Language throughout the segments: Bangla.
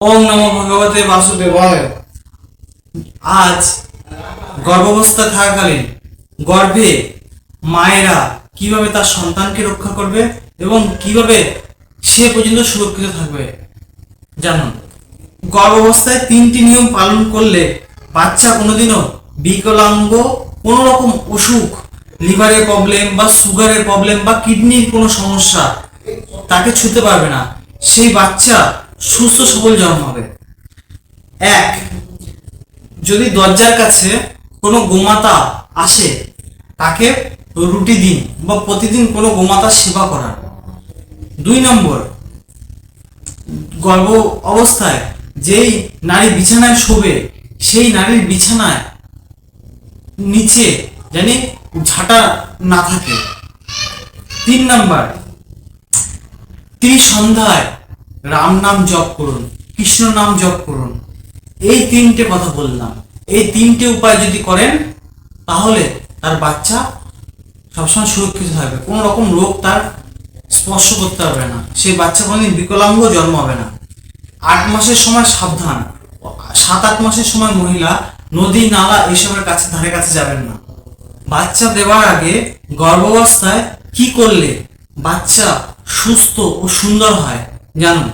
ওম নমো ভগবতে বাসুদেবায়। আজ গর্ভাবস্থা থাকাকালীন গর্ভে মায়েরা কীভাবে তার সন্তানকে রক্ষা করবে এবং কীভাবে সে পর্যন্ত সুরক্ষিত থাকবে? জানুন। গর্ভাবস্থায় তিনটি নিয়ম পালন করলে বাচ্চা কোনোদিনও বিকলাঙ্গ কোনো রকম অসুখ লিভারের প্রবলেম বা সুগারের প্রবলেম বা কিডনির কোনো সমস্যা তাকে ছুতে পারবে না। সেই বাচ্চা সুস্থ সবল জন্ম হবে। এক, যদি দরজার কাছে কোনো গোমাতা আসে, তাকে রুটি দিন বা প্রতিদিন কোনো গোমাতার সেবা করার। দুই নম্বর, গর্ভ অবস্থায় যেই নারী বিছানায় শোবে, সেই নারীর বিছানায় নিচে জানি ঝাঁটা না থাকে। তিন নাম্বার ত্রিশ সন্ধ্যায় রাম নাম জপ করুন, কৃষ্ণ নাম জপ করুন। এই তিনটে কথা বললাম। এই তিনটে উপায় যদি করেন, তাহলে তার বাচ্চা সবসময় সুরক্ষিত থাকবে। কোনো রকম রোগ তার স্পর্শ করতে পারবে না। সেই বাচ্চা কোনোদিন বিকলাঙ্গ জন্ম হবে না। আট মাসের সময় সাবধান। সাত আট মাসের সময় মহিলা নদী, নালা এসবের কাছে, ধারে কাছে যাবেন না। বাচ্চা দেওয়ার আগে গর্ভাবস্থায় কি করলে বাচ্চা সুস্থ ও সুন্দর হয়? জানুন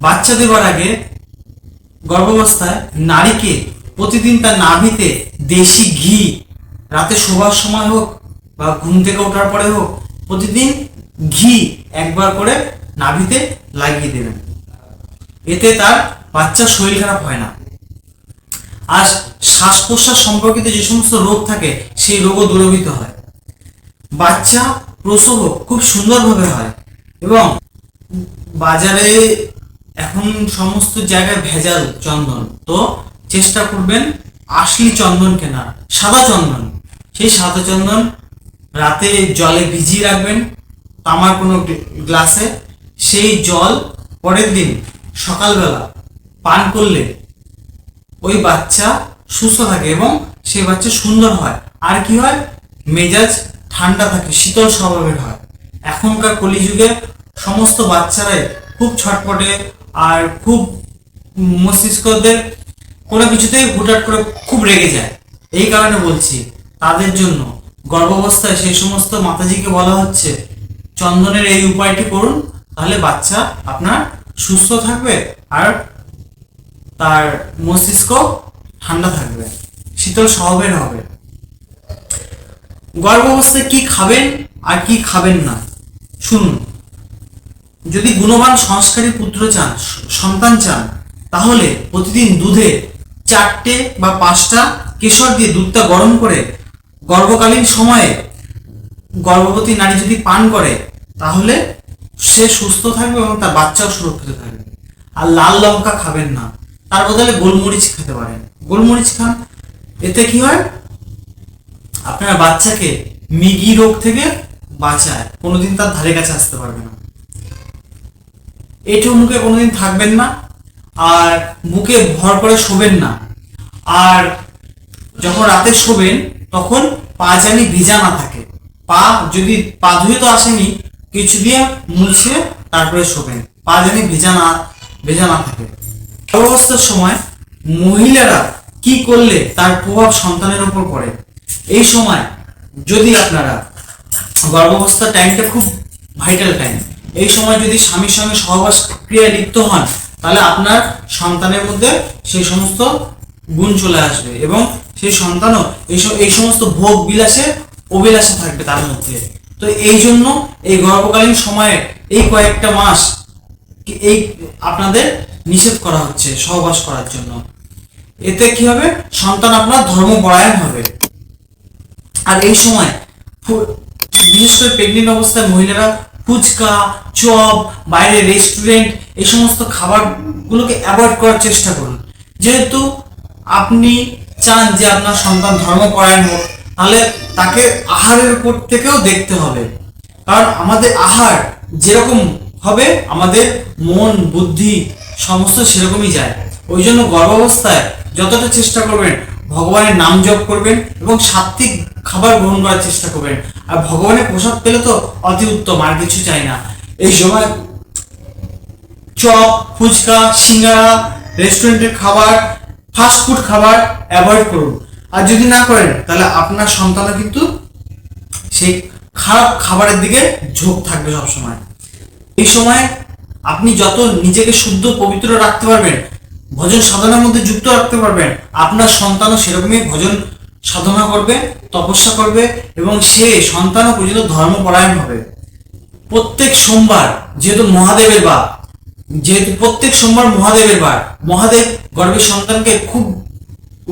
বাচ্চা দেওয়ার আগে গর্ভাবস্থায় নারীকে প্রতিদিন তার নাভিতে দেশি ঘি, রাতে শোবার সময় হোক বা ঘুম থেকে ওঠার পরে হোক, প্রতিদিন ঘি একবার করে নাভিতে লাগিয়ে দেবেন। এতে তার বাচ্চার শরীর খারাপ হয় না। আর শ্বাস প্রশ্বাস সম্পর্কিত যে সমস্ত রোগ থাকে, সেই রোগও দূরীভূত হয়। বাচ্চা প্রসব খুব সুন্দরভাবে হয় এবং বাজারে এখন সমস্ত জায়গায় ভেজাল চন্দন। তো চেষ্টা করবেন আসলি চন্দন কেনার, সাদা চন্দন। সেই সাদা চন্দন রাতে জলে ভিজিয়ে রাখবেন, তামার কোনো গ্লা- গ্লাসে। সেই জল পরের দিন সকালবেলা পান করলে ওই বাচ্চা সুস্থ থাকে এবং সেই বাচ্চা সুন্দর হয়। আর কি হয়? মেজাজ ঠান্ডা থাকে, শীতল স্বভাবের হয়। এখনকার কলিযুগে সমস্ত বাচ্চারাই খুব ছটপটে আর খুব মস্তিষ্কদের কোনো কিছুতেই হুটহাট করে খুব রেগে যায়। এই কারণে বলছি, তাদের জন্য গর্ভাবস্থায় সেই সমস্ত মাতাজিকে বলা হচ্ছে, চন্দনের এই উপায়টি করুন, তাহলে বাচ্চা আপনার সুস্থ থাকবে আর তার মস্তিষ্ক ঠান্ডা থাকবে, শীতল স্বভাবের হবে। গর্ভাবস্থায় কি খাবেন আর কি খাবেন না, শুনুন। যদি গুণবান সংস্কারী পুত্র চান, সন্তান চান, তাহলে প্রতিদিন দুধে চারটে বা পাঁচটা কেশর দিয়ে দুধটা গরম করে গর্ভকালীন সময়ে গর্ভবতী নারী যদি পান করে, তাহলে সে সুস্থ থাকবে এবং তার বাচ্চাও সুরক্ষিত থাকবে। আর লাল লঙ্কা খাবেন না। তার বদলে গোলমরিচ খেতে পারেন। গোলমরিচ খান, এতে কি হয়? আপনার বাচ্চাকে মিগি রোগ থেকে বাঁচায়। কোনোদিন তার ধারে কাছে আসতে পারবে না। এঁঠো মুখে কোনোদিন থাকবেন না, আর বুকে ভর করে শোবেন না। আর যখন রাতে শোবেন, তখন পা জানি ভিজা না থাকে। পা যদি পা ধুয়ে তো আসেনি, কিছু দিয়ে মুছে তারপরে শোবেন। পা জানি ভেজা না ভেজা না থাকে। অবস্থার সময় মহিলারা কি করলে তার প্রভাব সন্তানের উপর পড়ে? এই সময় যদি আপনারা গর্ভাবস্থার টাইমটা খুব ভাইটাল টাইম এই সময় যদি স্বামীর সঙ্গে সহবাস ক্রিয়ায় লিপ্ত হন, তাহলে আপনার সন্তানের মধ্যে সেই সমস্ত গুণ চলে আসবে এবং সেই সন্তানও এই এই সমস্ত ভোগ বিলাসে, অভিলাষে থাকবে তার মধ্যে। তো এই জন্য এই গর্ভকালীন সময়ে এই কয়েকটা মাস এই আপনাদের নিষেধ করা হচ্ছে সহবাস করার জন্য। এতে কি হবে? সন্তান আপনার ধর্ম পরায়ণ হবে। আর এই সময় বিশেষ করে প্রেগনেন্ট অবস্থায় মহিলারা ফুচকা, চপ বাইরে রেস্টুরেন্ট এই সমস্ত খাবারগুলোকে অ্যাভয়েড করার চেষ্টা করুন। যেহেতু আপনি চান যে আপনার সন্তান ধর্ম ধর্মপরায়ণ হোক, তাহলে তাকে আহারের উপর থেকেও দেখতে হবে। কারণ আমাদের আহার যেরকম হবে, আমাদের মন, বুদ্ধি, সমস্ত সেরকমই যায়। ওই জন্য গর্ভাবস্থায় যতটা চেষ্টা করবেন ভগবানের নাম জপ করবেন এবং সাত্বিক খাবার গ্রহণ করার চেষ্টা করবেন। আর ভগবানের প্রসাদ পেলে তো অতি উত্তম, আর কিছু চাই না। এই সময় চপ, ফুচকা, সিঙ্গারা, রেস্টুরেন্টের খাবার ফাস্টফুড খাবার অ্যাভয়েড করুন। আর যদি না করেন, তাহলে আপনার সন্তানও কিন্তু সেই খারাপ খাবারের দিকে ঝোঁক থাকবে সবসময়। এই সময় আপনি যত নিজেকে শুদ্ধ, পবিত্র রাখতে পারবেন ভজন সাধনার মধ্যে যুক্ত রাখতে পারবেন আপনার সন্তানও সেরকমই ভজন সাধনা করবে, তপস্যা করবে এবং সে সন্তানও পর্যন্ত ধর্মপরায়ণ হবে। প্রত্যেক সোমবার যেহেতু মহাদেবের বার, যেহেতু প্রত্যেক সোমবার মহাদেবের বার, মহাদেব গর্ভের সন্তানকে খুব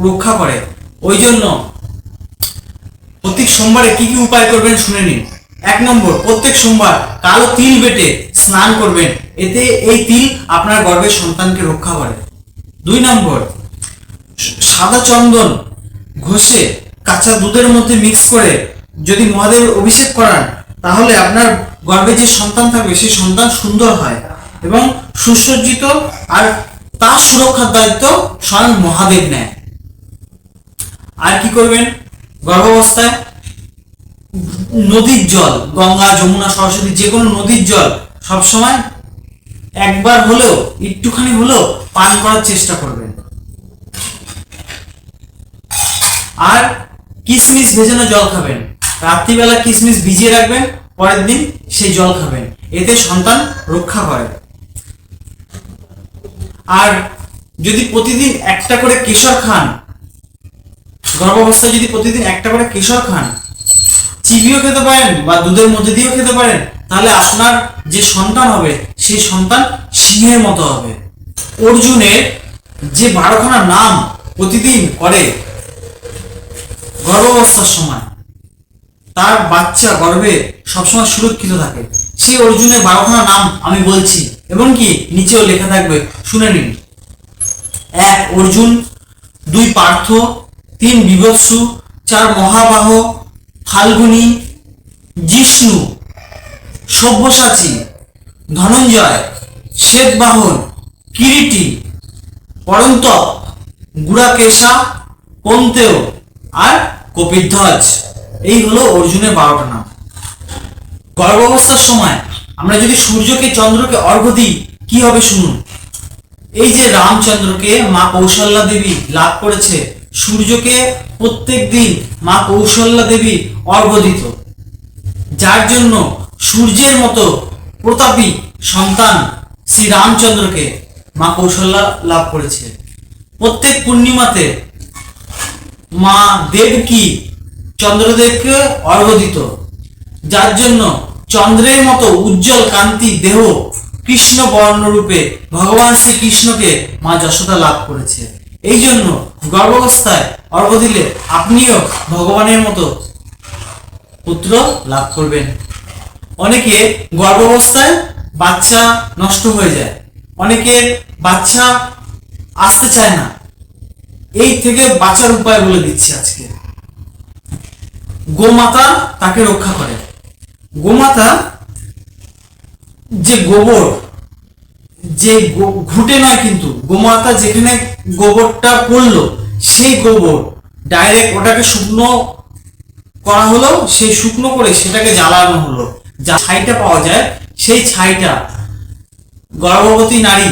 রক্ষা করে। ওই জন্য প্রত্যেক সোমবারে কি কি উপায় করবেন শুনে নিন। এক নম্বর, প্রত্যেক সোমবার কালো তিল বেটে স্নান করবেন। এতে এই তিল আপনার গর্ভের সন্তানকে রক্ষা করে। দুই নম্বর, সাদা চন্দন ঘষে কাঁচা দুধের মধ্যে মিক্স করে যদি মহাদেবের অভিষেক করান, তাহলে আপনার গর্ভে যে সন্তান থাকবে, সেই সন্তান সুন্দর হয় এবং সুসজ্জিত আর তার সুরক্ষার দায়িত্ব স্বয়ং মহাদেব নেয়। আর কি করবেন? গর্ভাবস্থায় নদীর জল, গঙ্গা, যমুনা, সরস্বতী যে কোনো নদীর জল সবসময় একবার হলেও, একটুখানি হলেও পান করার চেষ্টা করবেন আর কিশমিশ ভেজানো জল খাবেন। রাত্রিবেলা কিশমিশ ভিজিয়ে রাখবেন, পরের দিন সেই জল খাবেন। এতে সন্তান রক্ষা করে আর যদি প্রতিদিন একটা করে কেশর খান, গর্ভাবস্থায় যদি প্রতিদিন একটা করে কেশর খান চিবিও খেতে পারেন বা দুধের মধ্যে দিয়েও খেতে পারেন, তাহলে আপনার যে সন্তান হবে, সেই সন্তান সিংহের মতো হবে। অর্জুনের যে বারোখানা নাম প্রতিদিন করে গর্ভাবস্থার সময়, তার বাচ্চা গর্ভে সবসময় সুরক্ষিত থাকে। সেই অর্জুনের বারোখানা নাম আমি বলছি, এবং কি নিচেও লেখা থাকবে, শুনে নিন। এক, অর্জুন, দুই, পার্থ, তিন, বিভৎসু, চার, মহাবাহ, ফাল্গুনী জিষ্ণু সব্যসাচী, ধনঞ্জয়, শ্বেতবাহন কিরিটি পরন্তপ গুড়াকেশা পন্তেও আর কপিধ্বজ। এই হলো অর্জুনের বারোটা নাম। গর্ভাবস্থার সময় আমরা যদি সূর্যকে, চন্দ্রকে অর্ঘ্য দিই, কি হবে শুনুন? এই যে রামচন্দ্রকে মা কৌশল্যা দেবী লাভ করেছে, সূর্যকে প্রত্যেক দিন মা কৌশল্যা দেবী অর্ঘ্য দিত। যার জন্য সূর্যের মতো প্রতাপী সন্তান শ্রী রামচন্দ্রকে মা কৌশল্যা লাভ করেছে। প্রত্যেক পূর্ণিমাতে মা দেবকী চন্দ্রদেবকে অর্ঘ্য দিত যার জন্য চন্দ্রের মতো উজ্জ্বল কান্তি দেহ কৃষ্ণ বর্ণরূপে ভগবান শ্রীকৃষ্ণকে মা যশোদা লাভ করেছে। এই জন্য গর্ভাবস্থায় অর্ঘ্য দিলে আপনিও ভগবানের মতো পুত্র লাভ করবেন। অনেকে গর্ভাবস্থায় বাচ্চা নষ্ট হয়ে যায়। অনেকের বাচ্চা আসতে চায় না। এই থেকে বাঁচার উপায় বলে দিচ্ছি আজকে। গোমাতা তাকে রক্ষা করে। গোমাতা যে গোবর, যে ঘুটে নয় কিন্তু, গোমাতা যেখানে গোবরটা পড়ল সেই গোবর ডাইরেক্ট ওটাকে শুকনো করা হলো, সেই শুকনো করে সেটাকে জ্বালানো হলো। যা ছাইটা পাওয়া যায়, সেই ছাইটা গর্ভবতী নারী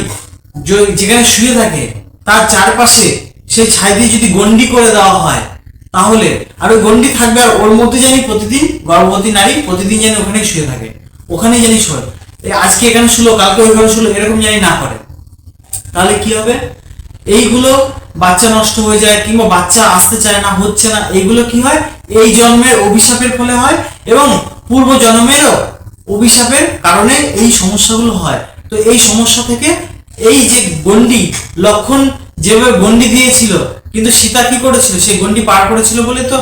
যেখানে শুয়ে থাকে, তার চারপাশে সেই ছাই দিয়ে যদি গন্ডি করে দেওয়া হয়, তাহলে আর ওই গন্ডি থাকবে আর ওর মধ্যে জানি প্রতিদিন গর্ভবতী নারী প্রতিদিন জানি ওখানে শুয়ে থাকে। ওখানেই জানি শোয়। আজকে এখানে শুলো, কালকে ওইখানে শুলো, এরকম জানি না করে। তাহলে কি হবে? এইগুলো বাচ্চা নষ্ট হয়ে যায় কিংবা বাচ্চা আসতে চায় না, হচ্ছে না, এইগুলো কি হয়? এই জন্মের অভিশাপের ফলে হয় এবং পূর্ব জন্মেরও অভিশাপের কারণে এই সমস্যাগুলো হয়। তো এই সমস্যা থেকে এই যে গন্ডি লক্ষণ যেভাবে গন্ডি দিয়েছিল, কিন্তু সীতা কি করেছিল? সেই গন্ডি পার করেছিল বলে তো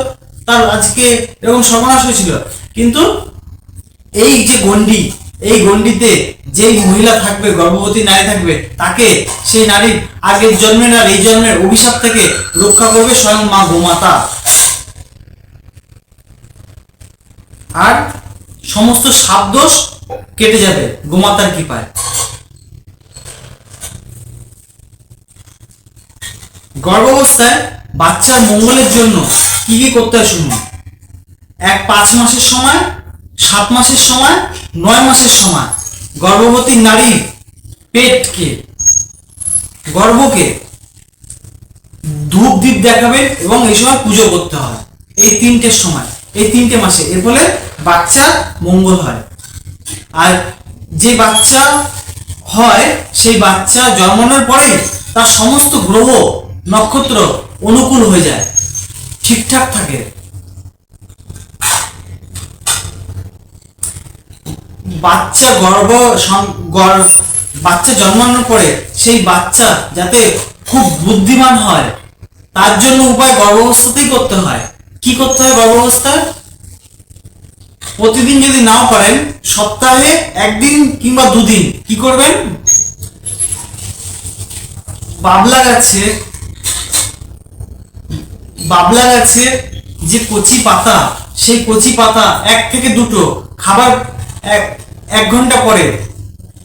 তার আজকে এরকম সর্বনাশ হয়েছিল। কিন্তু এই যে গন্ডি এই গন্ডিতে যেই মহিলা থাকবে, গর্ভবতী নারী থাকবে, তাকে সেই নারীর আগের জন্মের আর এই জন্মের অভিশাপ থেকে রক্ষা করবে স্বয়ং মা গোমাতা। আর সমস্ত সাবদোষ কেটে যাবে গোমাতার কৃপায়। গর্ভাবস্থায় বাচ্চার মঙ্গলের জন্য কি কি করতে হয় শুনুন। এক, পাঁচ মাসের সময়, সাত মাসের সময়, নয় মাসের সময়। গর্ভবতী নারীর পেটকে, গর্ভকে ধূপ দ্বীপ দেখাবেন এবং এই সময় পুজো করতে হয়। এই তিনটের সময়, এই তিনটে মাসে। এর ফলে বাচ্চা মঙ্গল হয়। আর যে বাচ্চা হয়, সেই বাচ্চা জন্মানোর পরে তার সমস্ত গ্রহ নক্ষত্র অনুকূল হয়ে যায়। ঠিকঠাক থাকে। বাচ্চা গর্ভ বাচ্চা জন্মানোর পরে সেই বাচ্চা যাতে খুব বুদ্ধিমান হয়, তার জন্য উপায় গর্ভাবস্থাতেই করতে হয়। কি করতে হয় গর্ভাবস্থায় প্রতিদিন যদি নাও পারেন সপ্তাহে একদিন কিংবা দুদিন, কি করবেন? বাবলা গাছে বাবলা গাছের যে কচি পাতা, সেই কচি পাতা এক থেকে দুটো খাবার এক এক ঘণ্টা পরে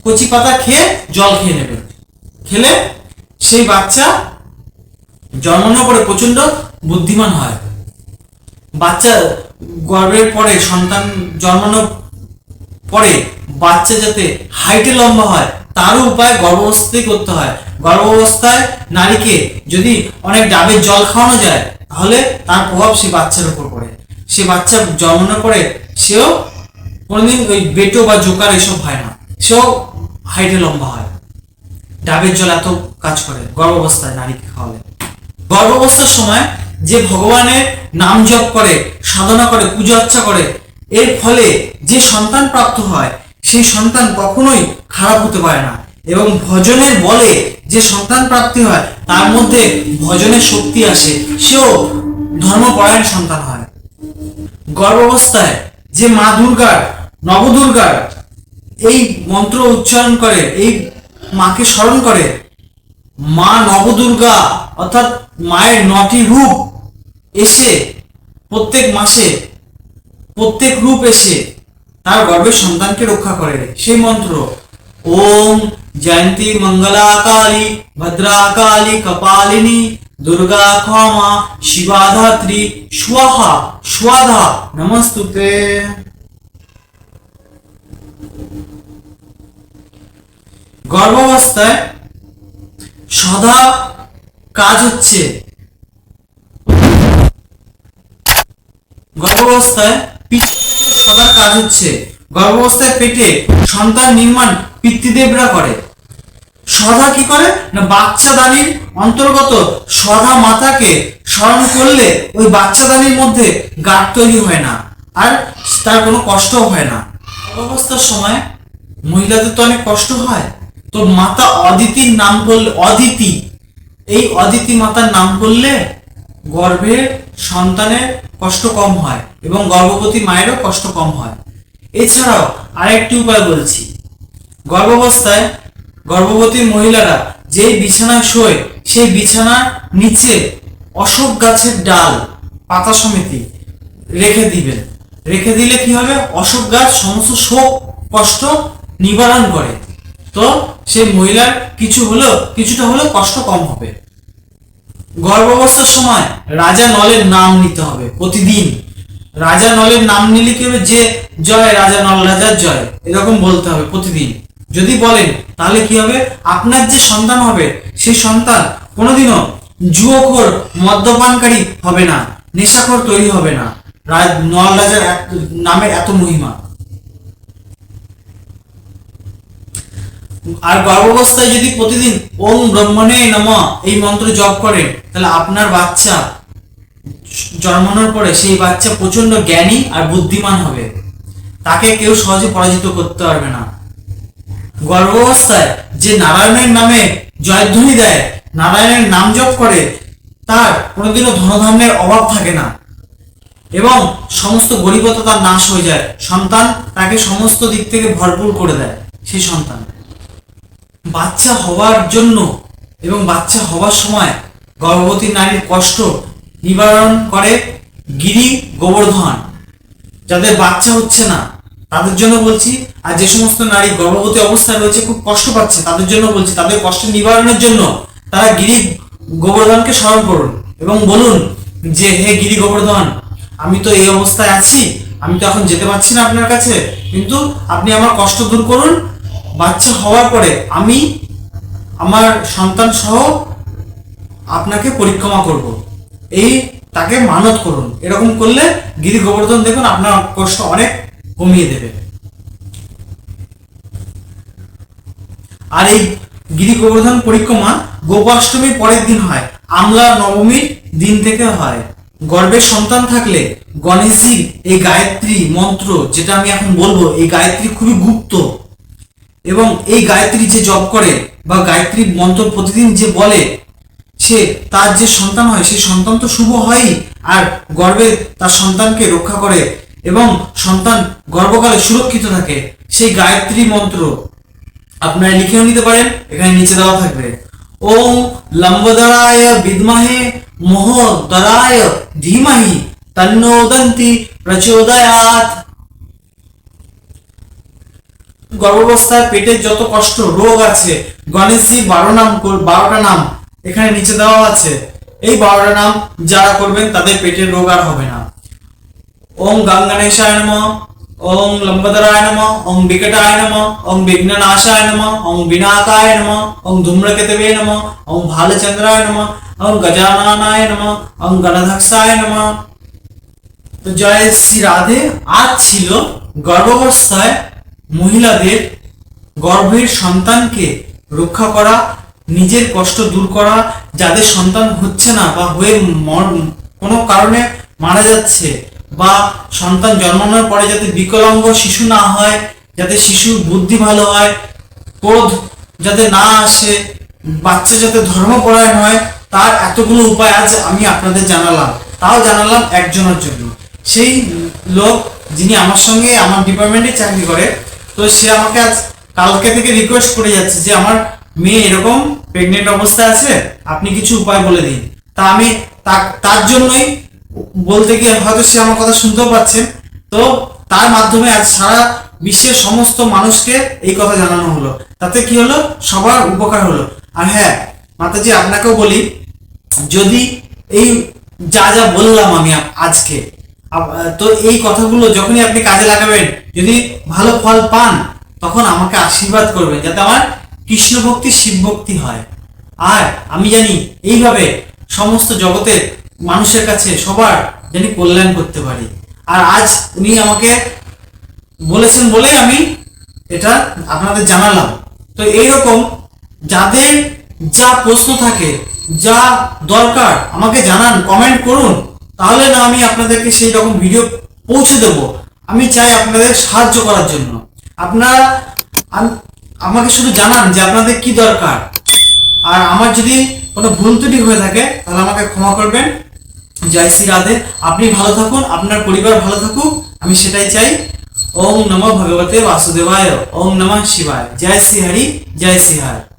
কচি পাতা খেয়ে জল খেয়ে নেবে। খেলে সেই বাচ্চা জন্মানোর পরে প্রচণ্ড বুদ্ধিমান হয়। বাচ্চা গর্ভের পরে, সন্তান জন্মানোর পরে বাচ্চা যাতে হাইটে লম্বা হয়, তারও উপায় গর্ভাবস্থাতেই করতে হয়। গর্ভাবস্থায় নারীকে যদি অনেক ডাবের জল খাওয়ানো যায় তাহলে তার প্রভাব সে বাচ্চার উপর পড়ে। সে বাচ্চা জন্মানোর পরে সেও কোনোদিন ওই বেটো বা জোকার এসব হয় না। সেও হাইটে লম্বা হয়। ডাবের জল এত কাজ করে, গর্ভাবস্থায় নারীকে খাওয়ালে। গর্ভাবস্থার সময় যে ভগবানের নাম জপ করে, সাধনা করে, পূজা অর্চা করে, এর ফলে যে সন্তান প্রাপ্ত হয়, সেই সন্তান কখনোই খারাপ হতে পারে না। এবং ভজনের বলে যে সন্তান প্রাপ্তি হয়, তার মধ্যে ভজনের শক্তি আসে, সেও ধর্মপরায়ণ সন্তান হয়। গর্ভাবস্থায় যে মা দুর্গার, নবদুর্গার এই মন্ত্র উচ্চারণ করে, এই মাকে স্মরণ করে, মা নবদুর্গা অর্থাৎ মায়ের নটি রূপ এসে প্রত্যেক মাসে, প্রত্যেক রূপ এসে তার গর্ভের সন্তানকে রক্ষা করে। সেই মন্ত্র, ওম জয়ন্তী মঙ্গলা কালী ভদ্রা কালী কপালিনী দুর্গা ক্ষমা শিবাধাত্রী স্বাহা স্বাধা নমস্তুতে গর্ভাবস্থায় সদা কাজ হচ্ছে। গর্ভাবস্থায় সদা কাজ হচ্ছে। গর্ভাবস্থায় পেটে সন্তান নির্মাণ পিতৃদেবরা করে। সদা কি করে? না, বাচ্চা দানির অন্তর্গত সদা মাতাকে স্মরণ করলে ওই বাচ্চা দানির মধ্যে গাঁট তৈরি হয় না আর তার কোনো কষ্ট হয় না। গর্ভাবস্থার সময় মহিলাদের তো অনেক কষ্ট হয়। তো মাতা অদিতির নাম করলে অদিতি, এই অদিতি মাতার নাম করলে গর্ভে সন্তানের কষ্ট কম হয় এবং গর্ভবতী মায়েরও কষ্ট কম হয়। এছাড়াও আরেকটি উপায় বলছি। গর্ভাবস্থায় গর্ভবতী মহিলারা যেই বিছানায় শোয়, সেই বিছানার নিচে অশোক গাছের ডাল পাতা সমিতি রেখে দিবেন। রেখে দিলে কি হবে? অশোক গাছ সমস্ত শোক, কষ্ট নিবারণ করে। তো সেই মহিলার কিছু হলেও, কিছুটা হলেও কষ্ট কম হবে। গর্ভাবস্থার সময় রাজা নলের নাম নিতে হবে প্রতিদিন। রাজা নলের নাম নিলে কি হবে? যে জয়, রাজা নল, রাজার জয়, এরকম বলতে হবে প্রতিদিন। যদি বলেন, তাহলে কি হবে? আপনার যে সন্তান হবে, সেই সন্তান কোনোদিনও জুয়োখোর, মদ্যপানকারী হবে না, নেশাখোর তৈরি হবে না। রাজ নল রাজার নামের এত মহিমা। আর গর্ভাবস্থায় যদি প্রতিদিন ওম ব্রহ্মণে নম এই মন্ত্র জপ করেন, তাহলে আপনার বাচ্চা জন্মানোর পরে সেই বাচ্চা প্রচণ্ড জ্ঞানী আর বুদ্ধিমান হবে। তাকে কেউ সহজে পরাজিত করতে পারবে না। গর্ভাবস্থায় যে নারায়ণের নামে জয়ধ্বনি দেয়, নারায়ণের নাম জপ করে, তার কোনোদিনও ধনধান্যের অভাব থাকে না। এবং সমস্ত গরিবতা তার নাশ হয়ে যায়। সন্তান তাকে সমস্ত দিক থেকে ভরপুর করে দেয়, সেই সন্তান। বাচ্চা হওয়ার জন্য এবং বাচ্চা হওয়ার সময় গর্ভবতী নারীর কষ্ট নিবারণ করে গিরি গোবর্ধন। যাদের বাচ্চা হচ্ছে না, তাদের জন্য বলছি আর যে সমস্ত নারী গর্ভবতী অবস্থায় রয়েছে, খুব কষ্ট পাচ্ছে, তাদের জন্য বলছি, তাদের কষ্ট নিবারণের জন্য তারা গিরি গোবর্ধনকে স্মরণ করুন এবং বলুন যে, হে গিরি গোবর্ধন, আমি তো এই অবস্থায় আছি, আমি তো এখন যেতে পারছি না আপনার কাছে, কিন্তু আপনি আমার কষ্ট দূর করুন। বাচ্চা হওয়ার পরে আমি আমার সন্তান সহ আপনাকে পরিক্রমা করব। এই তাকে মানত করুন। এরকম করলে গিরি গোবর্ধন দেখুন আপনার কষ্ট অনেক কমিয়ে দেবে। আর এই গিরি গোবর্ধন পরিক্রমা গোপাষ্টমীর পরের দিন হয়, আমলা নবমীর দিন থেকে হয়। গর্ভের সন্তান থাকলে গণেশজির এই গায়ত্রী মন্ত্র, যেটা আমি এখন বলব, এই গায়ত্রী খুবই গুপ্ত। এবং এই গায়ত্রী যে জপ করে বা গায়ত্রী মন্ত্র প্রতিদিন যে বলে, সে তার যে সন্তান হয় সেই সন্তান তো শুভ হয়ই, আর গর্ভে তার সন্তানকে রক্ষা করে এবং সন্তান গর্ভকালে সুরক্ষিত থাকে, সেই গায়ত্রী মন্ত্র আপনারা লিখেও নিতে পারেন, এখানে নিচে দেওয়া থাকবে। ওম লম্বদরায় বিদ্মহে, মোহদরায় ধীমহি তন্নোদন্তি প্রচোদয়াৎ। গর্ভাবস্থায় পেটের যত কষ্ট, রোগ আছে, গণেশজি বারো নাম বারোটা নাম এখানে নিচে দেওয়া আছে। এই বারোটা নাম যারা করবেন, তাদের পেটের রোগ আর হবে না। ওম গঙ্গণেশায় নম। ওম লম্বদরায় নম ওম বিকটায় নম ওম বিঘ্ননাশায় নম ওম বিনাকায় নম ওম ধূম্রকেতবে নম ওম ভালচন্দ্রায় নম ওম গজাননায় নম ওম গণধক্ষায় নম তো জয় শ্রী রাধে আজ ছিল গর্ভাবস্থায় মহিলাদের গর্ভের সন্তানকে রক্ষা করা, নিজের কষ্ট দূর করা, যাদের সন্তান হচ্ছে না বা হয়ে কোনো কারণে মারা যাচ্ছে বা সন্তান জন্মানোর পরে যাতে বিকলাঙ্গ শিশু না হয়, যাতে শিশুর বুদ্ধি ভালো হয়, ক্রোধ যাতে না আসে, বাচ্চা যাতে ধর্মপরায়ণ হয়, তার এতগুলো উপায় আজ আমি আপনাদের জানালাম। তাও জানালাম একজনের জন্য। সেই লোক যিনি আমার সঙ্গে আমার ডিপার্টমেন্টে চাকরি করে, তো সে আমাকে আজ কালকে থেকে রিকোয়েস্ট করে যাচ্ছে যে আমার মেয়ে এরকম প্রেগনেন্ট অবস্থায় আছে, আপনি কিছু উপায় বলে দিন। তা আমি তার জন্যই বলতে গিয়ে হয়তো সে আমার কথা শুনতেও পাচ্ছেন তো তার মাধ্যমে আজ সারা বিশ্বের সমস্ত মানুষকে এই কথা জানানো হলো। তাতে কি হলো? সবার উপকার হলো। আর হ্যাঁ মাতাজি, আপনাকেও বলি, যদি এই যা যা বললাম আমি আজকে তো এই কথাগুলো যখনই আপনি কাজে লাগাবেন, যদি ভালো ফল পান, তখন আমাকে আশীর্বাদ করবেন, যাতে আমার কৃষ্ণ ভক্তি শিব ভক্তি হয়। আর আমি জানি, এইভাবে সমস্ত জগতের মানুষের কাছে সবার জানি কল্যাণ করতে পারি। আর আজ উনি আমাকে বলেছেন বলেই আমি এটা আপনাদের জানালাম। তো এইরকম যাদের যা প্রশ্ন থাকে, যা দরকার আমাকে জানান কমেন্ট করুন, তাহলে না আমি আপনাদেরকে সেই রকম ভিডিও পৌঁছে দেব। আমি চাই আপনাদের সাহায্য করার জন্য। আপনারা আমাকে শুধু জানান যে আপনাদের কি দরকার। আর আমার যদি কোনো ভুল ত্রুটি হয়ে থাকে, তাহলে আমাকে ক্ষমা করবেন। জয় শ্রী রাধে। আপনি ভালো থাকুন, আপনার পরিবার ভালো থাকুক। আমি সেটাই চাই। ওম নমঃ ভগবতে বাসুদেবায়, ওম নমঃ শিবায়। জয় শ্রী হরি, জয় শ্রী হরি।